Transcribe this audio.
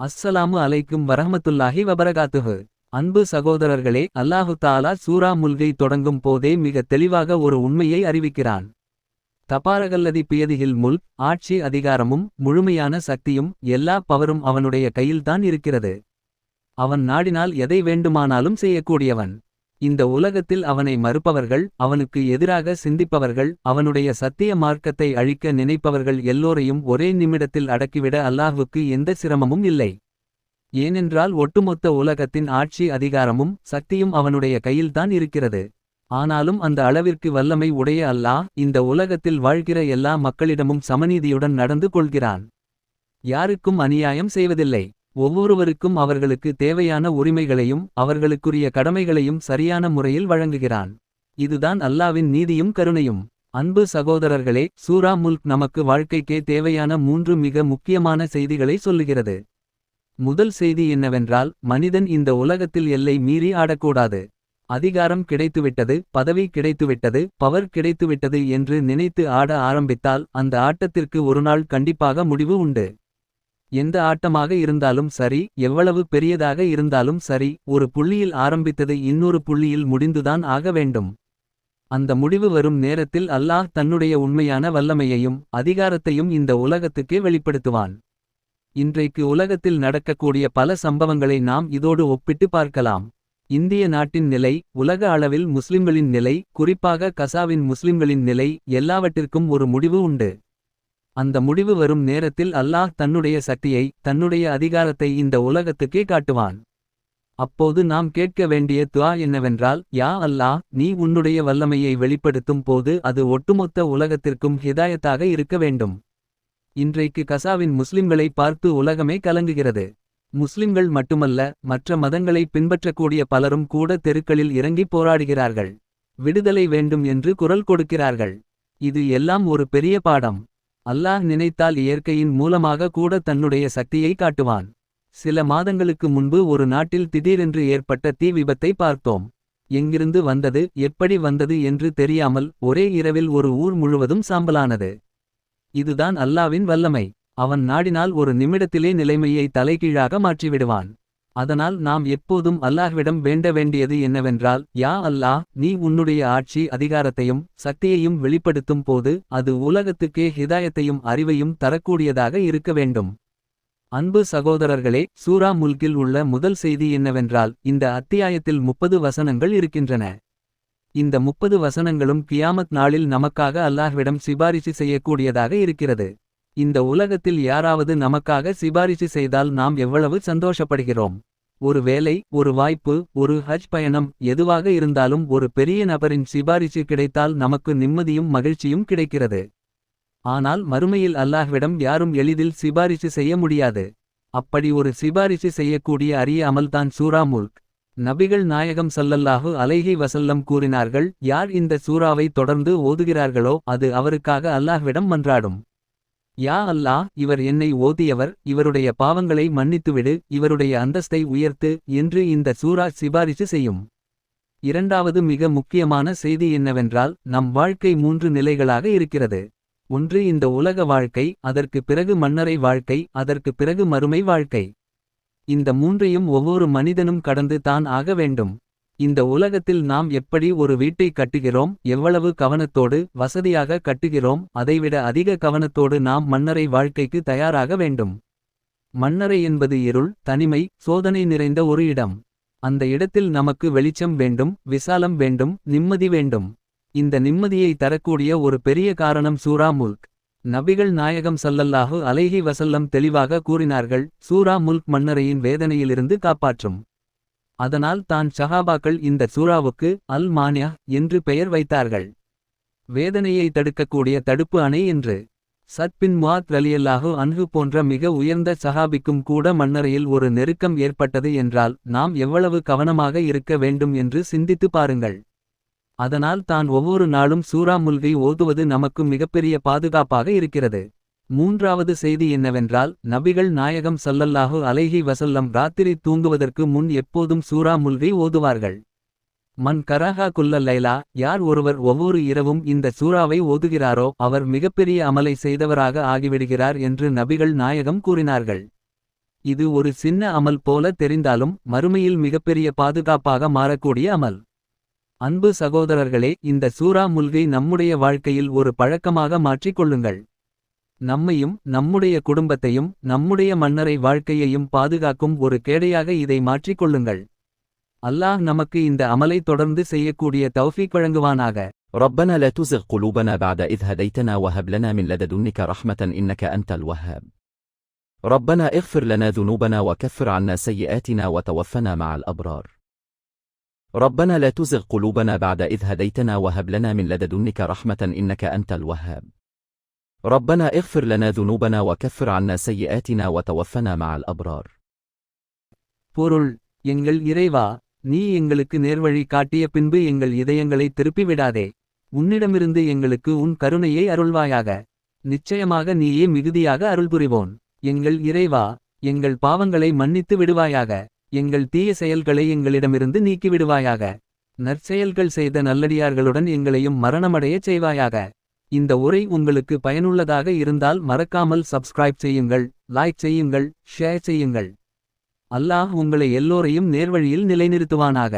அஸ்ஸலாமு அலைக்கும் வரஹ்மத்துல்லாஹி வபரகாத்துஹு. அன்பு சகோதரர்களே அல்லாஹு தாலா சூரா முல்கை தொடங்கும் போதே மிக தெளிவாக ஒரு உண்மையை அறிவிக்கிறான். தபாரகல்லதி பியதிகில் முல் ஆட்சி அதிகாரமும் முழுமையான சக்தியும் எல்லா பவரும் அவனுடைய கையில்தான் இருக்கிறது. அவன் நாடினால் எதை வேண்டுமானாலும் செய்யக்கூடியவன். இந்த உலகத்தில் அவனை மறுப்பவர்கள் அவனுக்கு எதிராக சிந்திப்பவர்கள் அவனுடைய சத்திய மார்க்கத்தை அழிக்க நினைப்பவர்கள் எல்லோரையும் ஒரே நிமிடத்தில் அடக்கிவிட அல்லாஹ்வுக்கு எந்த சிரமமும் இல்லை. ஏனென்றால் ஒட்டுமொத்த உலகத்தின் ஆட்சி அதிகாரமும் சக்தியும் அவனுடைய கையில்தான் இருக்கிறது. ஆனாலும் அந்த அளவிற்கு வல்லமை உடைய அல்லாஹ் இந்த உலகத்தில் வாழ்கிற எல்லா மக்களிடமும் சமநீதியுடன் நடந்து கொள்கிறான். யாருக்கும் அநியாயம் செய்வதில்லை. ஒவ்வொருவருக்கும் அவர்களுக்கு தேவையான உரிமைகளையும் அவர்களுக்குரிய கடமைகளையும் சரியான முறையில் வழங்குகிறான். இதுதான் அல்லாவின் நீதியும் கருணையும். அன்பு சகோதரர்களே சூரா முல்க் நமக்கு வாழ்க்கைக்கே தேவையான மூன்று மிக முக்கியமான செய்திகளை சொல்லுகிறது. முதல் செய்தி என்னவென்றால் மனிதன் இந்த உலகத்தில் எல்லை மீறி ஆடக்கூடாது. அதிகாரம் கிடைத்துவிட்டது பதவி கிடைத்துவிட்டது பவர் கிடைத்துவிட்டது என்று நினைத்து ஆட ஆரம்பித்தால் அந்த ஆட்டத்திற்கு ஒருநாள் கண்டிப்பாக முடிவு உண்டு. எந்த ஆட்டமாக இருந்தாலும் சரி எவ்வளவு பெரியதாக இருந்தாலும் சரி ஒரு புள்ளியில் ஆரம்பித்தது இன்னொரு புள்ளியில் முடிந்துதான் ஆக வேண்டும். அந்த முடிவு வரும் நேரத்தில் அல்லாஹ் தன்னுடைய உண்மையான வல்லமையையும் அதிகாரத்தையும் இந்த உலகத்துக்கே வெளிப்படுத்துவான். இன்றைக்கு உலகத்தில் நடக்கக்கூடிய பல சம்பவங்களை நாம் இதோடு ஒப்பிட்டு பார்க்கலாம். இந்திய நாட்டின் நிலை உலக அளவில் முஸ்லிம்களின் நிலை குறிப்பாக கசாவின் முஸ்லிம்களின் நிலை எல்லாவற்றிற்கும் ஒரு முடிவு உண்டு. அந்த முடிவு வரும் நேரத்தில் அல்லாஹ் தன்னுடைய சக்தியை தன்னுடைய அதிகாரத்தை இந்த உலகத்துக்கே காட்டுவான். அப்போது நாம் கேட்க வேண்டிய துவா என்னவென்றால் யா அல்லாஹ் நீ உன்னுடைய வல்லமையை வெளிப்படுத்தும் போது அது ஒட்டுமொத்த உலகத்திற்கும் ஹிதாயத்தாக இருக்க வேண்டும். இன்றைக்கு கசாவின் முஸ்லிம்களை பார்த்து உலகமே கலங்குகிறது. முஸ்லிம்கள் மட்டுமல்ல மற்ற மதங்களை பின்பற்றக்கூடிய பலரும் கூட தெருக்களில் இறங்கி போராடுகிறார்கள். விடுதலை வேண்டும் என்று குரல் கொடுக்கிறார்கள். இது எல்லாம் ஒரு பெரிய பாடம். அல்லாஹ் நினைத்தால் இயற்கையின் மூலமாக கூட தன்னுடைய சக்தியை காட்டுவான். சில மாதங்களுக்கு முன்பு ஒரு நாட்டில் திடீரென்று ஏற்பட்ட தீ விபத்தை பார்த்தோம். எங்கிருந்து வந்தது எப்படி வந்தது என்று தெரியாமல் ஒரே இரவில் ஒரு ஊர் முழுவதும் சாம்பலானது. இதுதான் அல்லாவின் வல்லமை. அவன் நாடினால் ஒரு நிமிடத்திலே நிலைமையை தலைகீழாக மாற்றிவிடுவான். அதனால் நாம் எப்போதும் அல்லாஹ்விடம் வேண்ட வேண்டியது என்னவென்றால் யா அல்லாஹ் நீ உன்னுடைய ஆட்சி அதிகாரத்தையும் சக்தியையும் வெளிப்படுத்தும் போது அது உலகத்துக்கே ஹிதாயத்தையும் அறிவையும் தரக்கூடியதாக இருக்க வேண்டும். அன்பு சகோதரர்களே சூரா முல்கில் உள்ள முதல் செய்தி என்னவென்றால் இந்த அத்தியாயத்தில் முப்பது வசனங்கள் இருக்கின்றன. இந்த முப்பது வசனங்களும் கியாமத் நாளில் நமக்காக அல்லாஹ்விடம் சிபாரிசு செய்யக்கூடியதாக இருக்கிறது. இந்த உலகத்தில் யாராவது நமக்காக சிபாரிசு செய்தால் நாம் எவ்வளவு சந்தோஷப்படுகிறோம். ஒரு வேலை ஒரு வாய்ப்பு ஒரு ஹஜ் பயணம் எதுவாக இருந்தாலும் ஒரு பெரிய நபரின் சிபாரிசு கிடைத்தால் நமக்கு நிம்மதியும் மகிழ்ச்சியும் கிடைக்கிறது. ஆனால் மறுமையில் அல்லாஹ்விடம் யாரும் எளிதில் சிபாரிசு செய்ய முடியாது. அப்படி ஒரு சிபாரிசு செய்யக்கூடிய அரிய அமல்தான் சூரா முல்க். நபிகள் நாயகம் சல்லல்லாஹு அலைஹி வசல்லம் கூறினார்கள் யார் இந்த சூறாவை தொடர்ந்து ஓதுகிறார்களோ அது அவருக்காக அல்லாஹ்விடம் மன்றாடும். யா அல்லாஹ் இவர் என்னை ஓதியவர் இவருடைய பாவங்களை மன்னித்துவிடு இவருடைய அந்தஸ்தை உயர்த்து என்று இந்த சூரா சிபாரிசு செய்யும். இரண்டாவது மிக முக்கியமான செய்தி என்னவென்றால் நம் வாழ்க்கை மூன்று நிலைகளாக இருக்கிறது. ஒன்று இந்த உலக வாழ்க்கை அதற்கு பிறகு மன்னரை வாழ்க்கை அதற்கு பிறகு மறுமை வாழ்க்கை. இந்த மூன்றையும் ஒவ்வொரு மனிதனும் கடந்து தான் ஆக வேண்டும். இந்த உலகத்தில் நாம் எப்படி ஒரு வீட்டை கட்டுகிறோம் எவ்வளவு கவனத்தோடு வசதியாக கட்டுகிறோம் அதைவிட அதிக கவனத்தோடு நாம் மன்னரை வாழ்க்கைக்கு தயாராக வேண்டும். மன்னரை என்பது இருள் தனிமை சோதனை நிறைந்த ஒரு இடம். அந்த இடத்தில் நமக்கு வெளிச்சம் வேண்டும் விசாலம் வேண்டும் நிம்மதி வேண்டும். இந்த நிம்மதியை தரக்கூடிய ஒரு பெரிய காரணம் சூரா முல்க் நபிகள் நாயகம் சல்லல்லாஹு அலைஹி வசல்லம் தெளிவாக கூறினார்கள் சூரா முல்க் மன்னரையின் வேதனையிலிருந்து காப்பாற்றும். அதனால் தான் சஹாபாக்கள் இந்த சூறாவுக்கு அல் மான்யா என்று பெயர் வைத்தார்கள். வேதனையை தடுக்கக்கூடிய தடுப்பு அணை என்று. சத்பின் முவாத் ரலியல்லாஹு அன்ஹு போன்ற மிக உயர்ந்த சஹாபிக்கும் கூட மன்னரையில் ஒரு நெருக்கம் ஏற்பட்டது என்றால் நாம் எவ்வளவு கவனமாக இருக்க வேண்டும் என்று சிந்தித்து பாருங்கள். அதனால் தான் ஒவ்வொரு நாளும் சூறா முல்கை ஓதுவது நமக்கு மிகப்பெரிய பாதுகாப்பாக இருக்கிறது. மூன்றாவது செய்தி என்னவென்றால் நபிகள் நாயகம் சல்லல்லாஹு அலைஹி வசல்லம் ராத்திரி தூங்குவதற்கு முன் எப்போதும் சூரா முல்கை ஓதுவார்கள். மன் கரஹா குல்ல லைலா யார் ஒருவர் ஒவ்வொரு இரவும் இந்த சூறாவை ஓதுகிறாரோ அவர் மிகப்பெரிய அமலை செய்தவராக ஆகிவிடுகிறார் என்று நபிகள் நாயகம் கூறினார்கள். இது ஒரு சின்ன அமல் போல தெரிந்தாலும் மறுமையில் மிகப்பெரிய பாதுகாப்பாக மாறக்கூடிய அமல். அன்பு சகோதரர்களே இந்த சூறா முல்கை நம்முடைய வாழ்க்கையில் ஒரு பழக்கமாக மாற்றிக் கொள்ளுங்கள். நம்மையும் நம்முடைய குடும்பத்தையும் நம்முடைய மன்னரை வாழ்க்கையையும் பாதுகாக்கும் ஒரு கேடையாக இதை மாற்றிக் கொள்ளுங்கள் அல்லாஹ் நமக்கு இந்த அமலை தொடர்ந்து செய்யக்கூடிய தௌஃபீக் வழங்குவானாக ربنا لا تزغ قلوبنا بعد إذ هديتنا وهب لنا من لدنك رحمة إنك أنت الوهاب ربنا اغفر لنا ذنوبنا وكفر عنا سيئاتنا وتوفنا مع الأبرار ربنا لا تزغ قلوبنا بعد إذ هديتنا وهب لنا من لدنك رحمة إنك أنت الوهاب ربنا اغفر لنا ذنوبنا وكفر عنا سيئاتنا وتوفنا مع الأبرار பொருள் எங்கள் இறைவா நீ எங்களுக்கு நேர்வழி காட்டிய பின்பு எங்கள் இதயங்களை திருப்பி விடாதே உன்னிடமிருந்து எங்களுக்கு உன் கருணையை அருள்வாயாக நிச்சயமாக நீயே மிகுதியாக அருள்புரிவோன் எங்கள் இறைவா எங்கள் பாவங்களை மன்னித்து விடுவாயாக எங்கள் தீய செயல்களை எங்களிடமிருந்து நீக்கி விடுவாயாக நற்செயல்கள் செய்த நல்லடியார்களுடன் எங்களையும் மரணமடையச் செய்வாயாக இந்த உரை உங்களுக்கு பயனுள்ளதாக இருந்தால் மறக்காமல் சப்ஸ்கிரைப் செய்யுங்கள் லைக் செய்யுங்கள் ஷேர் செய்யுங்கள். அல்லாஹ் உங்களை எல்லோரையும் நேர்வழியில் நிலைநிறுத்துவானாக.